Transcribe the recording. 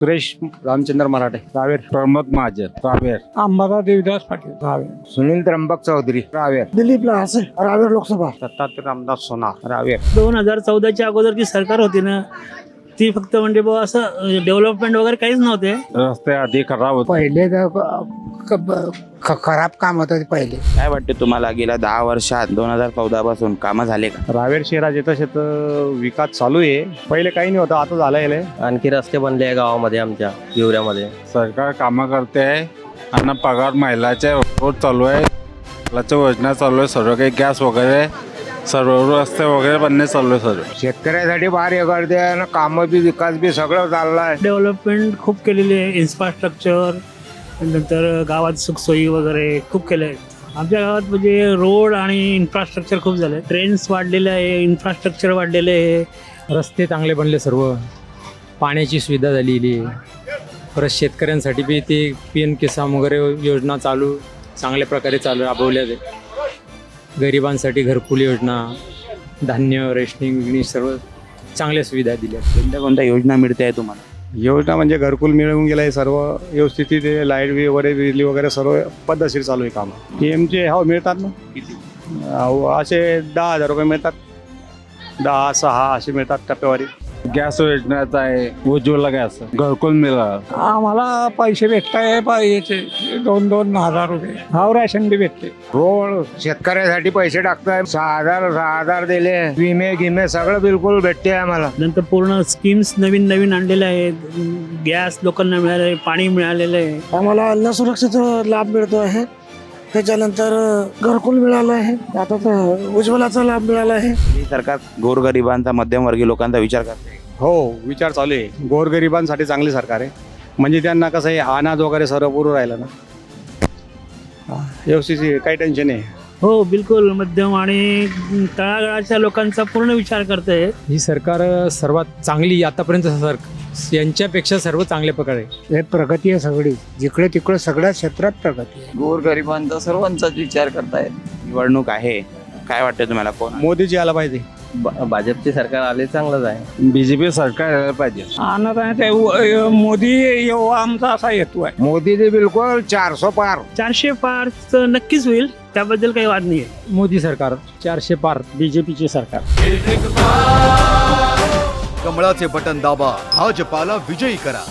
सुरेश रामचंद्र मराठे रावेर. प्रमोद महाजन रावेर. अंबादा देवीदास पाटील रावेर. सुनील त्र्यंबक चौधरी रावेर. दिलीप लासे रावेर लोकसभा. दत्तात्रय रामदास सोनार रावेर. दोन हजार चौदाच्या अगोदर जी सरकार होती ना ती फक्त म्हणजे बुवा असं डेव्हलपमेंट वगैरे काहीच नव्हते. रस्ते आधी खराब होते. पहिले ख- खराब काम होतं ते पहिले. काय वाटते तुम्हाला गेल्या दहा वर्षात दोन हजार चौदा पासून कामं झाले का? रावेर शहरात तसे तर विकास चालू आहे. पहिले काही नाही होतं आता झालंय आणखी रस्ते बनले आहे गावामध्ये आमच्या हिवऱ्यामध्ये सरकार कामं करते आहे आणि पगार महिलाचे रोड चालू आहे महिलाच्या योजना चालू आहे सर्व काही गॅस वगैरे सर्व रस्ते वगैरे बनणे चालू आहे सर्व शेतकऱ्यासाठी फार हे करते आणि कामं बी विकास बी सगळं चाललंय डेव्हलपमेंट खूप केलेली आहे इन्फ्रास्ट्रक्चर नंतर गावात सुखसोयी वगैरे खूप केल्या आहेत. आमच्या गावात म्हणजे रोड आणि इन्फ्रास्ट्रक्चर खूप झालं. ट्रेन्स वाढलेले आहे इन्फ्रास्ट्रक्चर वाढलेले आहे. रस्ते चांगले बनले सर्व. पाण्याची सुविधा झालेली आहे. परत शेतकऱ्यांसाठी बी ते पी एम किसान वगैरे योजना चालू चांगल्या प्रकारे चालू राबवल्या जाते गरिबांसाठी घरकुल योजना धान्य रेशनिंग विगणी सर्व चांगल्या सुविधा दिल्या कोणत्या कोणत्या योजना मिळते आहे तुम्हाला? योजना म्हणजे घरकुल मिळवून गेलंय सर्व व्यवस्थित ते लाइट बी वगैरे बिजली वगैरे सर्व पद्धतशीर चालू आहे काम. पी एमचे हो मिळतात ना? अहो, असे दहा हजार रुपये मिळतात. दहा सहा असे मिळतात टप्प्यावारी गॅस योजनाचा आहे उज्ज्वला गॅस घरकुल मिळालं. आम्हाला पैसे भेटताय पाहिजे दोन दोन हजार रुपये. हाव रॅशन बी भेटते. रोड शेतकऱ्यासाठी पैसे टाकताय सहा हजार सहा हजार दिले. विमे गिमे सगळं बिलकुल भेटते आम्हाला. नंतर पूर्ण स्कीम्स नवीन नवीन आणलेल्या आहेत. गॅस लोकांना मिळालं आहे पाणी मिळालेलं आहे. आम्हाला अन्न सुरक्षेचा लाभ मिळतो आहे. त्याच्यानंतर घरकुल मिळालं आहे. आता तर उज्ज्वलाचा लाभ मिळाला आहे. ही सरकार गोरगरिबांचा मध्यमवर्गीय लोकांचा विचार करते हो विचार चालू आहे. गोरगरिबांसाठी चांगली सरकार आहे. म्हणजे त्यांना कसं आहे अनाज वगैरे सर्व पुरू राहिलं ना. व्यवस्थित काही टेन्शन नाही. हो बिलकुल मध्यम आणि तळागाळाच्या लोकांचा पूर्ण विचार करते ही सरकार सर्वात चांगली आतापर्यंत सर यांच्यापेक्षा सर्व चांगल्या प्रकारे हे प्रगती आहे सगळी. जिकडे तिकडे सगळ्या क्षेत्रात प्रगती आहे. गोरगरिबांचा सर्वांचाच विचार करतायत. निवडणूक आहे. काय वाटतं तुम्हाला? कोण? मोदीजी आला पाहिजे. भाजपचे सरकार आले चांगलंच आहे. बीजेपी सरकार यायला पाहिजे. आणत आहे ते मोदी येऊ आमचा असा हेतू आहे. मोदीजी बिलकुल चारशे पार. चारशे पार तर नक्कीच होईल त्याबद्दल काही वाद नाही आहे मोदी सरकार चारशे पार बीजेपीचे सरकार. कमळाचे बटन दाबा. भाजपाला विजयी करा.